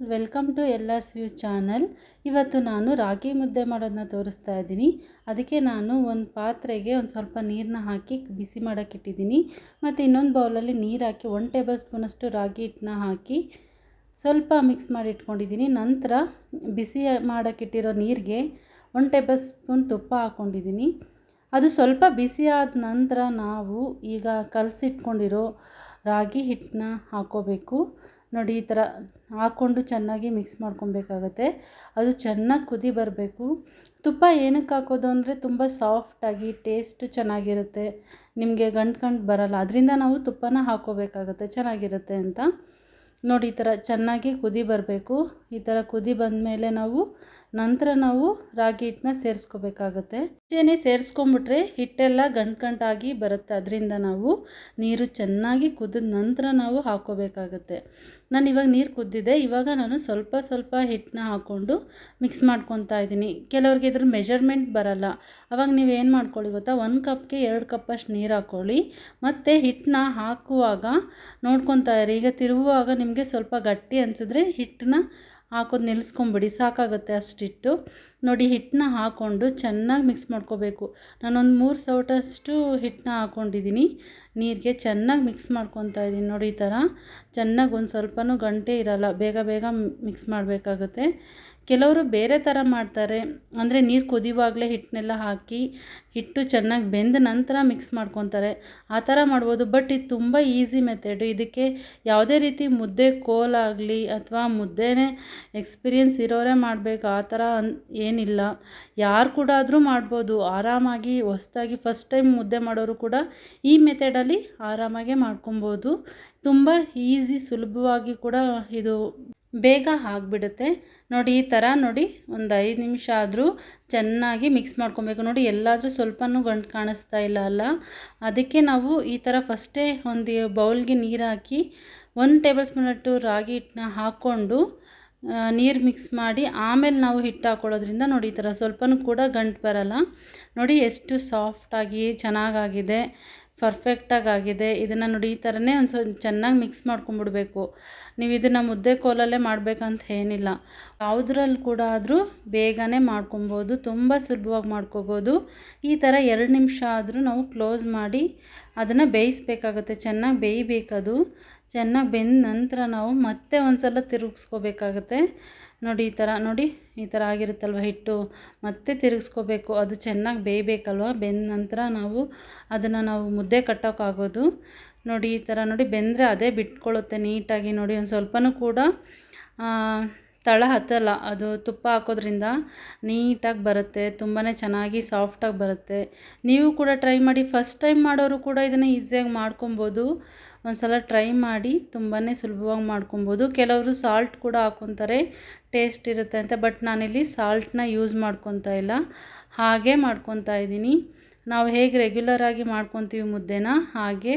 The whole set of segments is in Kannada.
ವೆಲ್ಕಮ್ ಟು ಎಲ್ಲ ಸ್ವೀ ಚಾನಲ್. ಇವತ್ತು ನಾನು ರಾಗಿ ಮುದ್ದೆ ಮಾಡೋದನ್ನ ತೋರಿಸ್ತಾ ಇದ್ದೀನಿ. ಅದಕ್ಕೆ ನಾನು ಒಂದು ಪಾತ್ರೆಗೆ ಒಂದು ಸ್ವಲ್ಪ ನೀರನ್ನ ಹಾಕಿ ಬಿಸಿ ಮಾಡೋಕ್ಕೆ ಇಟ್ಟಿದ್ದೀನಿ. ಮತ್ತು ಇನ್ನೊಂದು ಬೌಲಲ್ಲಿ ನೀರು ಹಾಕಿ ಒನ್ ಟೇಬಲ್ ಸ್ಪೂನಷ್ಟು ರಾಗಿ ಹಿಟ್ಟನ್ನ ಹಾಕಿ ಸ್ವಲ್ಪ ಮಿಕ್ಸ್ ಮಾಡಿ ಇಟ್ಕೊಂಡಿದ್ದೀನಿ. ನಂತರ ಬಿಸಿ ಮಾಡೋಕ್ಕಿಟ್ಟಿರೋ ನೀರಿಗೆ ಒನ್ ಟೇಬಲ್ ಸ್ಪೂನ್ ತುಪ್ಪ ಹಾಕ್ಕೊಂಡಿದ್ದೀನಿ ಅದು ಸ್ವಲ್ಪ ಬಿಸಿ ಆದ ನಂತರ ನಾವು ಈಗ ಕಲಸಿಟ್ಕೊಂಡಿರೋ ರಾಗಿ ಹಿಟ್ಟನ್ನ ಹಾಕ್ಕೋಬೇಕು ನೋಡಿ, ಈ ಥರ ಹಾಕ್ಕೊಂಡು ಚೆನ್ನಾಗಿ ಮಿಕ್ಸ್ ಮಾಡ್ಕೊಬೇಕಾಗತ್ತೆ. ಅದು ಚೆನ್ನಾಗಿ ಕುದಿ ಬರಬೇಕು. ತುಪ್ಪ ಏನಕ್ಕೆ ಹಾಕೋದು ಅಂದರೆ ತುಂಬ ಸಾಫ್ಟಾಗಿ ಟೇಸ್ಟು ಚೆನ್ನಾಗಿರುತ್ತೆ. ನಿಮಗೆ ಗಂಟು ಗಂಟು ಬರಲ್ಲ. ಅದರಿಂದ ನಾವು ತುಪ್ಪನ ಹಾಕೋಬೇಕಾಗತ್ತೆ. ಚೆನ್ನಾಗಿರುತ್ತೆ ಅಂತ. ನೋಡಿ, ಈ ಥರ ಚೆನ್ನಾಗಿ ಕುದಿ ಬರಬೇಕು. ಈ ಥರ ಕುದಿ ಬಂದಮೇಲೆ ನಾವು ನಂತರ ನಾವು ರಾಗಿ ಹಿಟ್ಟನ್ನ ಸೇರಿಸ್ಕೋಬೇಕಾಗತ್ತೆ. ಮುಂಚೆನೆ ಸೇರಿಸ್ಕೊಂಬಿಟ್ರೆ ಹಿಟ್ಟೆಲ್ಲ ಗಂಟು ಗಂಟಾಗಿ ಬರುತ್ತೆ. ಅದರಿಂದ ನಾವು ನೀರು ಚೆನ್ನಾಗಿ ಕುದಿದ ನಂತರ ನಾವು ಹಾಕೋಬೇಕಾಗುತ್ತೆ ನಾನು ಇವಾಗ ನೀರು ಕುದ್ದಿದೆ ಇವಾಗ ನಾನು ಸ್ವಲ್ಪ ಸ್ವಲ್ಪ ಹಿಟ್ಟನ್ನ ಹಾಕ್ಕೊಂಡು ಮಿಕ್ಸ್ ಮಾಡ್ಕೊತಾ ಇದ್ದೀನಿ. ಕೆಲವ್ರಿಗೆ ಇದ್ರ ಮೆಜರ್ಮೆಂಟ್ ಬರಲ್ಲ. ಅವಾಗ ನೀವು ಏನು ಮಾಡ್ಕೊಳ್ಳಿ ಗೊತ್ತಾ? ಒಂದು ಕಪ್ಗೆ ಎರಡು ಕಪ್ಪಷ್ಟು ನೀರು ಹಾಕ್ಕೊಳ್ಳಿ. ಮತ್ತು ಹಿಟ್ಟನ್ನ ಹಾಕುವಾಗ ನೋಡ್ಕೊತಾ ಇರಿ. ಈಗ ತಿರುಗುವಾಗ ನಿಮಗೆ ಸ್ವಲ್ಪ ಗಟ್ಟಿ ಅನಿಸಿದ್ರೆ ಹಿಟ್ಟನ್ನ ಹಾಕೋದು ನಿಲ್ಲಿಸ್ಕೊಂಬಿಡಿ ಸಾಕಾಗುತ್ತೆ ಅಷ್ಟಿಟ್ಟು. ನೋಡಿ ಹಿಟ್ಟನ್ನ ಹಾಕ್ಕೊಂಡು ಚೆನ್ನಾಗಿ ಮಿಕ್ಸ್ ಮಾಡ್ಕೋಬೇಕು. ನಾನೊಂದು ಮೂರು ಸೌಟಷ್ಟು ಹಿಟ್ಟನ್ನ ಹಾಕ್ಕೊಂಡಿದ್ದೀನಿ ನೀರಿಗೆ ಚೆನ್ನಾಗಿ ಮಿಕ್ಸ್ ಮಾಡ್ಕೊತಾ ಇದ್ದೀನಿ ನೋಡಿ ಈ ಥರ ಚೆನ್ನಾಗಿ ಒಂದು ಸ್ವಲ್ಪನೂ ಗಂಟೆ ಇರಲ್ಲ, ಬೇಗ ಬೇಗ ಮಿಕ್ಸ್ ಮಾಡಬೇಕಾಗುತ್ತೆ. ಕೆಲವರು ಬೇರೆ ಥರ ಮಾಡ್ತಾರೆ. ಅಂದರೆ ನೀರು ಕುದಿಯುವಾಗಲೇ ಹಿಟ್ಟನ್ನೆಲ್ಲ ಹಾಕಿ ಹಿಟ್ಟು ಚೆನ್ನಾಗಿ ಬೆಂದ ನಂತರ ಮಿಕ್ಸ್ ಮಾಡ್ಕೊತಾರೆ. ಆ ಥರ ಮಾಡ್ಬೋದು ಬಟ್ ಇದು ತುಂಬ ಈಸಿ ಮೆಥಡು ಇದಕ್ಕೆ ಯಾವುದೇ ರೀತಿ ಮುದ್ದೆ ಕೋಲಾಗಲಿ ಅಥವಾ ಮುದ್ದೆನೇ ಎಕ್ಸ್ಪೀರಿಯನ್ಸ್ ಇರೋರೇ ಮಾಡಬೇಕು. ಆ ಥರ ಏನಿಲ್ಲ. ಯಾರು ಕೂಡ ಆದರೂ ಮಾಡ್ಬೋದು. ಆರಾಮಾಗಿ, ಹೊಸ್ದಾಗಿ ಫಸ್ಟ್ ಟೈಮ್ ಮುದ್ದೆ ಮಾಡೋರು ಕೂಡ ಈ ಮೆಥಡಲ್ಲಿ ಆರಾಮಾಗೆ ಮಾಡ್ಕೊಬೋದು. ತುಂಬ ಈಸಿ ಸುಲಭವಾಗಿ ಕೂಡ ಇದು ಬೇಗ ಆಗಿಬಿಡುತ್ತೆ. ನೋಡಿ, ಈ ಥರ ನೋಡಿ, ಒಂದು ಐದು ನಿಮಿಷ ಆದರೂ ಚೆನ್ನಾಗಿ ಮಿಕ್ಸ್ ಮಾಡ್ಕೊಬೇಕು. ನೋಡಿ, ಎಲ್ಲಾದರೂ ಸ್ವಲ್ಪನೂ ಗಂಟು ಕಾಣಿಸ್ತಾ ಇಲ್ಲ ಅಲ್ಲ? ಅದಕ್ಕೆ ನಾವು ಈ ಥರ ಫಸ್ಟೇ ಒಂದು ಬೌಲ್ಗೆ ನೀರು ಹಾಕಿ, ಒಂದು ಟೇಬಲ್ ಸ್ಪೂನಷ್ಟು ರಾಗಿ ಹಿಟ್ಟನ್ನ ಹಾಕ್ಕೊಂಡು ನೀರು ಮಿಕ್ಸ್ ಮಾಡಿ ಆಮೇಲೆ ನಾವು ಹಿಟ್ಟು ಹಾಕೊಳ್ಳೋದ್ರಿಂದ ನೋಡಿ ಈ ಥರ ಸ್ವಲ್ಪನೂ ಕೂಡ ಗಂಟು ಬರಲ್ಲ. ನೋಡಿ ಎಷ್ಟು ಸಾಫ್ಟಾಗಿ ಚೆನ್ನಾಗಾಗಿದೆ ಪರ್ಫೆಕ್ಟಾಗಿ ಆಗಿದೆ ಇದನ್ನು ನೋಡಿ ಈ ಥರನೇ ಒಂದು ಸ್ವಲ್ಪ ಚೆನ್ನಾಗಿ ಮಿಕ್ಸ್ ಮಾಡ್ಕೊಂಬಿಡ್ಬೇಕು. ನೀವು ಇದನ್ನು ಮುದ್ದೆ ಕೋಲಲ್ಲೇ ಮಾಡಬೇಕಂತ ಏನಿಲ್ಲ. ಯಾವುದ್ರಲ್ಲಿ ಕೂಡ ಆದರೂ ಬೇಗನೆ ಮಾಡ್ಕೊಬೋದು, ತುಂಬ ಸುಲಭವಾಗಿ ಮಾಡ್ಕೋಬೋದು. ಈ ಥರ ಎರಡು ನಿಮಿಷ ಆದರೂ ನಾವು ಕ್ಲೋಸ್ ಮಾಡಿ ಅದನ್ನು ಬೇಯಿಸ್ಬೇಕಾಗುತ್ತೆ, ಚೆನ್ನಾಗಿ ಬೇಯಬೇಕದು. ಚೆನ್ನಾಗಿ ಬೆಂದ ನಂತರ ನಾವು ಮತ್ತೆ ಒಂದು ಸಲ ತಿರುಗಿಸ್ಕೋಬೇಕಾಗತ್ತೆ. ನೋಡಿ ಈ ಥರ, ನೋಡಿ ಈ ಥರ ಆಗಿರುತ್ತಲ್ವ ಹಿಟ್ಟು? ಮತ್ತೆ ತಿರುಗಿಸ್ಕೋಬೇಕು, ಅದು ಚೆನ್ನಾಗಿ ಬೇಯಬೇಕಲ್ವ? ಬೆಂದ ನಂತರ ನಾವು ಅದನ್ನು ನಾವು ಮುದ್ದೆ ಕಟ್ಟೋಕ್ಕಾಗೋದು ನೋಡಿ ಈ ಥರ, ನೋಡಿ ಬೆಂದರೆ ಅದೇ ಬಿಟ್ಕೊಳ್ಳುತ್ತೆ ನೀಟಾಗಿ. ನೋಡಿ ಒಂದು ಸ್ವಲ್ಪನೂ ಕೂಡ ತಳ ಹತ್ತಲ್ಲ, ಅದು ತುಪ್ಪ ಹಾಕೋದ್ರಿಂದ ನೀಟಾಗಿ ಬರುತ್ತೆ ತುಂಬಾ ಚೆನ್ನಾಗಿ ಸಾಫ್ಟಾಗಿ ಬರುತ್ತೆ. ನೀವು ಕೂಡ ಟ್ರೈ ಮಾಡಿ ಫಸ್ಟ್ ಟೈಮ್ ಮಾಡೋರು ಕೂಡ ಇದನ್ನು ಈಸಿಯಾಗಿ ಮಾಡ್ಕೊಬೋದು. ಒಂದು ಸಲ ಟ್ರೈ ಮಾಡಿ ತುಂಬಾ ಸುಲಭವಾಗಿ ಮಾಡ್ಕೊಬೋದು. ಕೆಲವರು ಸಾಲ್ಟ್ ಕೂಡ ಹಾಕ್ಕೊತಾರೆ ಟೇಸ್ಟ್ ಇರುತ್ತೆ ಅಂತ ಬಟ್ ನಾನಿಲ್ಲಿ ಸಾಲ್ಟನ್ನ ಯೂಸ್ ಮಾಡ್ಕೊತಾ ಇಲ್ಲ. ಹಾಗೆ ಮಾಡ್ಕೊತಾ ಇದ್ದೀನಿ. ನಾವು ಹೇಗೆ ರೆಗ್ಯುಲರಾಗಿ ಮಾಡ್ಕೊತೀವಿ ಮುದ್ದೆನ, ಹಾಗೆ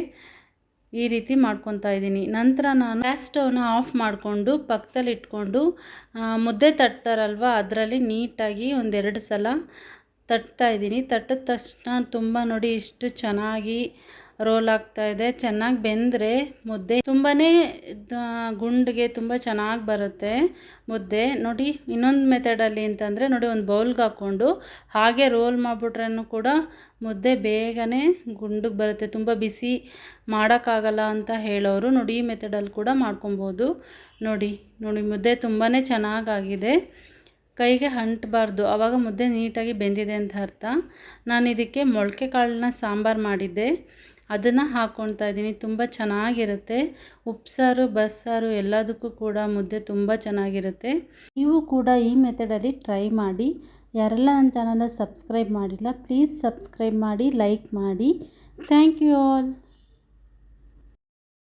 ಈ ರೀತಿ ಮಾಡ್ಕೊತಾ ಇದ್ದೀನಿ. ನಂತರ ನಾನು ಗ್ಯಾಸ್ ಸ್ಟವ್ನ ಆಫ್ ಮಾಡಿಕೊಂಡು ಪಕ್ಕದಲ್ಲಿ ಇಟ್ಕೊಂಡು ಮುದ್ದೆ ತಟ್ತಾರಲ್ವ, ಅದರಲ್ಲಿ ನೀಟಾಗಿ ಒಂದೆರಡು ಸಲ ತಟ್ತಾ ಇದ್ದೀನಿ. ತಟ್ಟಿದ ತಕ್ಷಣ ತುಂಬ ನೋಡಿ ಇಷ್ಟು ಚೆನ್ನಾಗಿ ರೋಲ್ ಆಗ್ತಾ ಇದೆ. ಚೆನ್ನಾಗಿ ಬೆಂದರೆ ಮುದ್ದೆ ತುಂಬಾ ಗುಂಡಿಗೆ ತುಂಬ ಚೆನ್ನಾಗಿ ಬರುತ್ತೆ ಮುದ್ದೆ. ನೋಡಿ, ಇನ್ನೊಂದು ಮೆಥಡಲ್ಲಿ ಅಂತಂದರೆ ನೋಡಿ, ಒಂದು ಬೌಲ್ಗೆ ಹಾಕ್ಕೊಂಡು ಹಾಗೆ ರೋಲ್ ಮಾಡಿಬಿಟ್ರೂ ಕೂಡ ಮುದ್ದೆ ಬೇಗನೆ ಗುಂಡಿಗೆ ಬರುತ್ತೆ. ತುಂಬ ಬಿಸಿ ಮಾಡೋಕ್ಕಾಗಲ್ಲ ಅಂತ ಹೇಳೋರು ನೋಡಿ, ಈ ಮೆಥಡಲ್ಲಿ ಕೂಡ ಮಾಡ್ಕೊಬೋದು. ನೋಡಿ ನೋಡಿ, ಮುದ್ದೆ ತುಂಬಾ ಚೆನ್ನಾಗಾಗಿದೆ. ಕೈಗೆ ಅಂಟಬಾರ್ದು. ಆವಾಗ ಮುದ್ದೆ ನೀಟಾಗಿ ಬೆಂದಿದೆ ಅಂತ ಅರ್ಥ. ನಾನು ಇದಕ್ಕೆ ಮೊಳಕೆ ಕಾಳನ್ನ ಸಾಂಬಾರು ಮಾಡಿದ್ದೆ. ಅದನ್ನು ಹಾಕ್ಕೊಳ್ತಾ ಇದ್ದೀನಿ. ತುಂಬ ಚೆನ್ನಾಗಿರುತ್ತೆ. ಉಪ್ಸಾರು, ಬಸ್ಸಾರು ಎಲ್ಲದಕ್ಕೂ ಕೂಡ ಮುದ್ದೆ ತುಂಬ ಚೆನ್ನಾಗಿರುತ್ತೆ. ನೀವು ಕೂಡ ಈ ಮೆಥಡಲ್ಲಿ ಟ್ರೈ ಮಾಡಿ. ಯಾರೆಲ್ಲ ನನ್ನ ಚಾನಲ್ನ ಸಬ್ಸ್ಕ್ರೈಬ್ ಮಾಡಿಲ್ಲ ಪ್ಲೀಸ್ ಸಬ್ಸ್ಕ್ರೈಬ್ ಮಾಡಿ ಲೈಕ್ ಮಾಡಿ. Thank you all